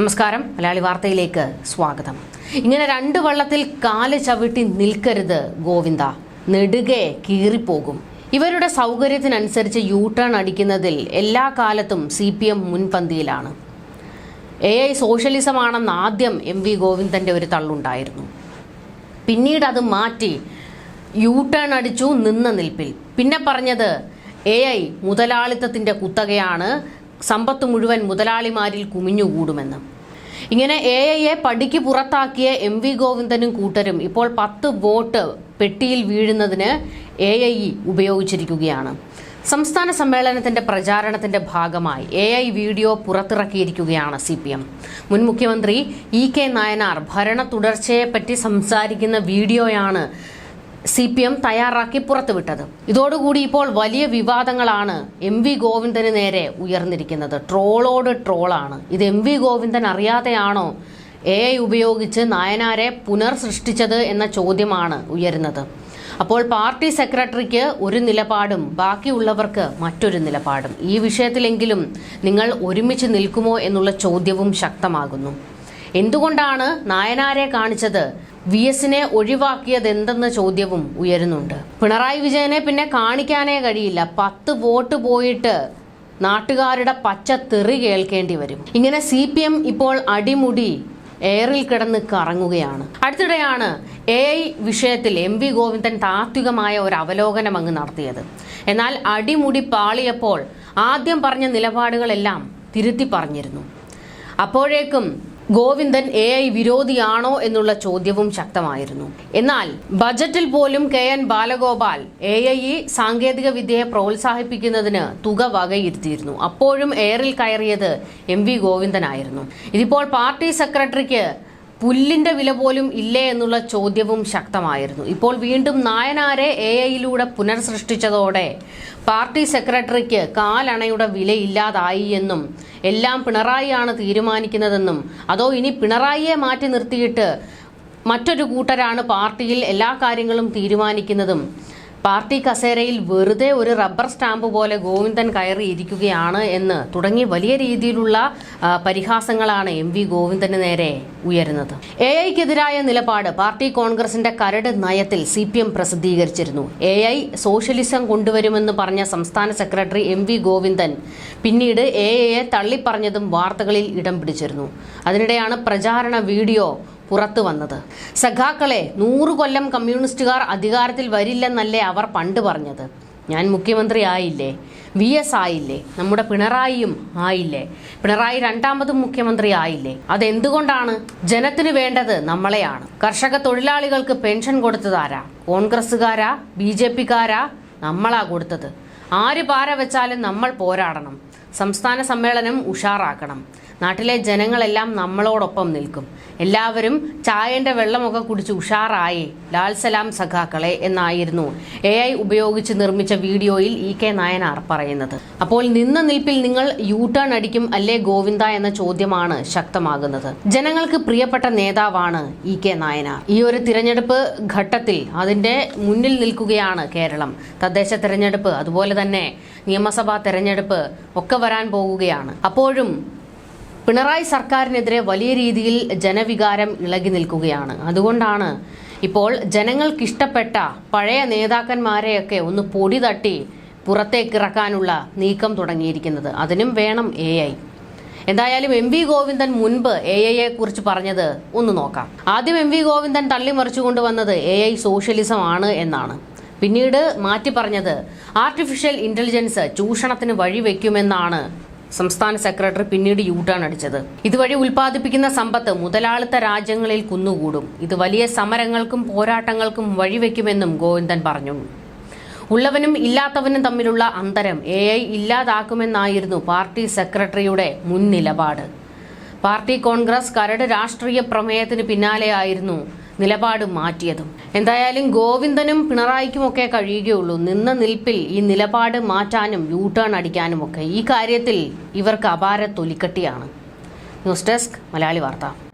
നമസ്കാരം. മലയാളി വാർത്തയിലേക്ക് സ്വാഗതം. ഇങ്ങനെ രണ്ട് വള്ളത്തിൽ കാൽ ചവിട്ടി നിൽക്കരുത് ഗോവിന്ദ. നെടുകെ കീറിപ്പോകും. ഇവരുടെ സൗകര്യത്തിനനുസരിച്ച് യൂ ടേൺ അടിക്കുന്നതിൽ എല്ലാ കാലത്തും സി പി എം മുൻപന്തിയിലാണ്. എ ഐ സോഷ്യലിസമാണെന്ന് ആദ്യം എം വി ഗോവിന്ദന്റെ ഒരു തള്ളുണ്ടായിരുന്നു. പിന്നീട് അത് മാറ്റി യൂ ടേൺ അടിച്ചു നിന്ന നിൽപ്പിൽ. പിന്നെ പറഞ്ഞത് എ ഐ മുതലാളിത്തത്തിന്റെ കുത്തകയാണ് സമ്പത്ത് മുഴുവൻ മുതലാളിമാരിൽ കുമിഞ്ഞുകൂടുമെന്ന്. ഇങ്ങനെ എ ഐയെ പടിക്ക് പുറത്താക്കിയ എം വി ഗോവിന്ദനും കൂട്ടരും ഇപ്പോൾ പത്ത് വോട്ട് പെട്ടിയിൽ വീഴുന്നതിന് എ ഐ ഉപയോഗിച്ചിരിക്കുകയാണ്. സംസ്ഥാന സമ്മേളനത്തിന്റെ പ്രചാരണത്തിന്റെ ഭാഗമായി എ ഐ വീഡിയോ പുറത്തിറക്കിയിരിക്കുകയാണ് സി പി എം മുൻ മുഖ്യമന്ത്രി ഇ കെ നായനാർ ഭരണ തുടർച്ചയെപ്പറ്റി സംസാരിക്കുന്ന വീഡിയോയാണ് സി പി എം തയ്യാറാക്കി പുറത്തുവിട്ടത്. ഇതോടുകൂടി ഇപ്പോൾ വലിയ വിവാദങ്ങളാണ് എം വി ഗോവിന്ദന് നേരെ ഉയർന്നിരിക്കുന്നത്. ട്രോളോട് ട്രോളാണ്. ഇത് എം വി ഗോവിന്ദൻ അറിയാതെയാണോ എ ഐ ഉപയോഗിച്ച് നായനാരെ പുനർസൃഷ്ടിച്ചത് എന്ന ചോദ്യമാണ് ഉയരുന്നത്. അപ്പോൾ പാർട്ടി സെക്രട്ടറിക്ക് ഒരു നിലപാടും ബാക്കിയുള്ളവർക്ക് മറ്റൊരു നിലപാടും. ഈ വിഷയത്തിലെങ്കിലും നിങ്ങൾ ഒരുമിച്ച് നിൽക്കുമോ എന്നുള്ള ചോദ്യവും ശക്തമാകുന്നു. എന്തുകൊണ്ടാണ് നായനാരെ കാണിച്ചത്? വി എസിനെ ഒഴിവാക്കിയത് എന്തെന്ന ചോദ്യവും ഉയരുന്നുണ്ട്. പിണറായി വിജയനെ പിന്നെ കാണിക്കാനേ കഴിയില്ല. പത്ത് വോട്ട് പോയിട്ട് നാട്ടുകാരുടെ പച്ച തെറി കേൾക്കേണ്ടി വരും. ഇങ്ങനെ സി പി എം ഇപ്പോൾ അടിമുടി എയറിൽ കിടന്ന് കറങ്ങുകയാണ്. അടുത്തിടെയാണ് എ ഐ വിഷയത്തിൽ എം വി ഗോവിന്ദൻ താത്വികമായ ഒരു അവലോകനം അങ്ങ് നടത്തിയത്. എന്നാൽ അടിമുടി പാളിയപ്പോൾ ആദ്യം പറഞ്ഞ നിലപാടുകളെല്ലാം തിരുത്തി പറഞ്ഞിരുന്നു. അപ്പോഴേക്കും ഗോവിന്ദൻ എ ഐ വിരോധിയാണോ എന്നുള്ള ചോദ്യവും ശക്തമായിരുന്നു. എന്നാൽ ബജറ്റിൽ പോലും K N Balagopal A I സാങ്കേതിക വിദ്യയെ പ്രോത്സാഹിപ്പിക്കുന്നതിന് തുക വകയിരുത്തിയിരുന്നു. അപ്പോഴും എയറിൽ കയറിയത് എം വി ഗോവിന്ദനായിരുന്നു. ഇതിപ്പോൾ പാർട്ടി സെക്രട്ടറിക്ക് പുല്ലിന്റെ വില പോലും ഇല്ലേ എന്നുള്ള ചോദ്യവും ശക്തമായിരുന്നു. ഇപ്പോൾ വീണ്ടും നായനാരെ എ ഐയിലൂടെ പുനർസൃഷ്ടിച്ചതോടെ പാർട്ടി സെക്രട്ടറിക്ക് കാലണയുടെ വിലയില്ലാതായി എന്നും എല്ലാം പിണറായിയാണ് തീരുമാനിക്കുന്നതെന്നും അതോ ഇനി പിണറായിയെ മാറ്റി നിർത്തിയിട്ട് മറ്റൊരു കൂട്ടരാണ് പാർട്ടിയിൽ എല്ലാ കാര്യങ്ങളും തീരുമാനിക്കുന്നതും പാർട്ടി കസേരയിൽ വെറുതെ ഒരു റബ്ബർ സ്റ്റാമ്പ് പോലെ ഗോവിന്ദൻ കയറി ഇരിക്കുകയാണ് എന്ന് തുടങ്ങി വലിയ രീതിയിലുള്ള പരിഹാസങ്ങളാണ് എം വി ഗോവിന്ദന് നേരെ ഉയരുന്നത്. എ ഐക്കെതിരായ നിലപാട് പാർട്ടി കോൺഗ്രസിന്റെ കരട് നയത്തിൽ സി പി എം പ്രസിദ്ധീകരിച്ചിരുന്നു. എ ഐ സോഷ്യലിസം കൊണ്ടുവരുമെന്ന് പറഞ്ഞ സംസ്ഥാന സെക്രട്ടറി എം വി ഗോവിന്ദൻ പിന്നീട് എ ഐയെ തള്ളിപ്പറഞ്ഞതും വാർത്തകളിൽ ഇടം പിടിച്ചിരുന്നു. അതിനിടെയാണ് പ്രചാരണ വീഡിയോ പുറത്തു വന്നത്. സഖാക്കളെ നൂറു കൊല്ലം കമ്മ്യൂണിസ്റ്റുകാർ അധികാരത്തിൽ വരില്ലെന്നല്ലേ അവർ പണ്ട് പറഞ്ഞത്. ഞാൻ മുഖ്യമന്ത്രി ആയില്ലേ? വി എസ് ആയില്ലേ? നമ്മുടെ പിണറായിയും ആയില്ലേ? പിണറായി രണ്ടാമതും മുഖ്യമന്ത്രി ആയില്ലേ? അതെന്തുകൊണ്ടാണ്? ജനത്തിന് വേണ്ടത് നമ്മളെയാണ്. കർഷക തൊഴിലാളികൾക്ക് പെൻഷൻ കൊടുത്തതാരാ കോൺഗ്രസ്സുകാരാ? ബി ജെ പിക്കാരാ? നമ്മളാ കൊടുത്തത്. ആര് പാര വെച്ചാലും നമ്മൾ പോരാടണം. സംസ്ഥാന സമ്മേളനം ഉഷാറാക്കണം. നാട്ടിലെ ജനങ്ങളെല്ലാം നമ്മളോടൊപ്പം നിൽക്കും. എല്ലാവരും ചായന്റെ വെള്ളമൊക്കെ കുടിച്ച് ഉഷാറായി. ലാൽ സലാം സഖാക്കളെ എന്നായിരുന്നു എ ഐ ഉപയോഗിച്ച് നിർമ്മിച്ച വീഡിയോയിൽ ഇ കെ നായനാർ പറയുന്നത്. അപ്പോൾ നിന്ന നിൽപ്പിൽ നിങ്ങൾ യൂ ടേൺ അടിക്കും അല്ലേ ഗോവിന്ദ എന്ന ചോദ്യമാണ് ശക്തമാകുന്നത്. ജനങ്ങൾക്ക് പ്രിയപ്പെട്ട നേതാവാണ് ഇ കെ നായനാർ. ഈ ഒരു തിരഞ്ഞെടുപ്പ് ഘട്ടത്തിൽ അതിന്റെ മുന്നിൽ നിൽക്കുകയാണ് കേരളം. തദ്ദേശ തെരഞ്ഞെടുപ്പ് അതുപോലെ തന്നെ നിയമസഭാ തെരഞ്ഞെടുപ്പ് ഒക്കെ വരാൻ പോകുകയാണ്. അപ്പോഴും പിണറായി സർക്കാരിനെതിരെ വലിയ രീതിയിൽ ജനവികാരം ഇളകി നിൽക്കുകയാണ്. അതുകൊണ്ടാണ് ഇപ്പോൾ ജനങ്ങൾക്കിഷ്ടപ്പെട്ട പഴയ നേതാക്കന്മാരെയൊക്കെ ഒന്ന് പൊടി തട്ടി പുറത്തേക്കിറക്കാനുള്ള നീക്കം തുടങ്ങിയിരിക്കുന്നത്. അതിനും വേണം എ ഐ. എന്തായാലും എം വി ഗോവിന്ദൻ മുൻപ് എ ഐയെ കുറിച്ച് പറഞ്ഞത് ഒന്ന് നോക്കാം. ആദ്യം എം വി ഗോവിന്ദൻ തള്ളിമറിച്ചു കൊണ്ടുവന്നത് എ ഐ സോഷ്യലിസം ആണ് എന്നാണ്. പിന്നീട് മാറ്റി പറഞ്ഞത് ആർട്ടിഫിഷ്യൽ ഇന്റലിജൻസ് ചൂഷണത്തിന് വഴിവെക്കുമെന്നാണ് സംസ്ഥാന സെക്രട്ടറി പിന്നീട് യൂട്ടേൺ ടേൺ അടിച്ചത്. ഇതുവഴി ഉൽപ്പാദിപ്പിക്കുന്ന സമ്പത്ത് മുതലാളിത്ത രാജ്യങ്ങളിൽ കുന്നുകൂടും. ഇത് വലിയ സമരങ്ങൾക്കും പോരാട്ടങ്ങൾക്കും വഴിവെക്കുമെന്നും ഗോവിന്ദൻ പറഞ്ഞു. ഉള്ളവനും ഇല്ലാത്തവനും തമ്മിലുള്ള അന്തരം എ ഐ ഇല്ലാതാക്കുമെന്നായിരുന്നു പാർട്ടി സെക്രട്ടറിയുടെ മുൻ നിലപാട് പാർട്ടി കോൺഗ്രസ് കരട് രാഷ്ട്രീയ പ്രമേയത്തിന് പിന്നാലെയായിരുന്നു നിലപാട് മാറ്റിയതും. എന്തായാലും ഗോവിന്ദനും പിണറായിക്കും പിണറായിക്കുമൊക്കെ കഴിയുകയുള്ളൂ. നിന്ന നിൽപ്പിൽ ഈ നിലപാട് മാറ്റാനും യൂ ടേൺ അടിക്കാനും ഒക്കെ ഈ കാര്യത്തിൽ ഇവർക്ക് അപാര തൊലിക്കട്ടിയാണ്. ന്യൂസ് ഡെസ്ക് മലയാളി വാർത്ത.